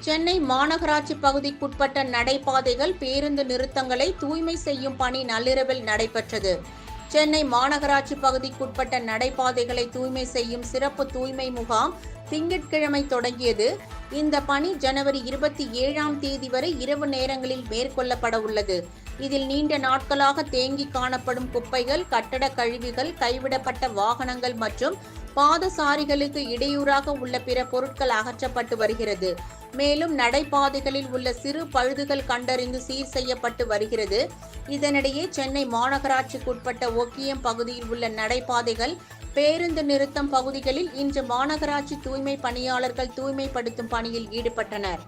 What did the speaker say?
சென்னை மாநகராட்சி பகுதிக்குட்பட்ட நடைபாதைகள் பேருந்து நிறுத்தங்களை தூய்மை செய்யும் பணி நள்ளிரவில் நடைபெற்றது. சென்னை மாநகராட்சி பகுதிக்குட்பட்ட நடைபாதைகளை தூய்மை செய்யும் சிறப்பு தூய்மை முகாம் திங்கட்கிழமை தொடங்கியது. இந்த பணி ஜனவரி இருபத்தி ஏழாம் தேதி வரை இரவு நேரங்களில் மேற்கொள்ளப்பட உள்ளது. இதில் நீண்ட நாட்களாக தேங்கி காணப்படும் குப்பைகள் கட்டட கழிவுகள் கைவிடப்பட்ட வாகனங்கள் மற்றும் பாதசாரிகளுக்கு இடையூறாக உள்ள பிற பொருட்கள் அகற்றப்பட்டு வருகிறது. மேலும் நடைபாதைகளில் உள்ள சிறு பழுதுகள் கண்டறிந்து சீர் செய்யப்பட்டு வருகிறது. இதனிடையே சென்னை மாநகராட்சிக்குட்பட்ட ஒக்கியம் பகுதியில் உள்ள நடைபாதைகள் பேருந்து நிறுத்தம் பகுதிகளில் இன்று மாநகராட்சி தூய்மை பணியாளர்கள் தூய்மைப்படுத்தும் பணியில் ஈடுபட்டனர்.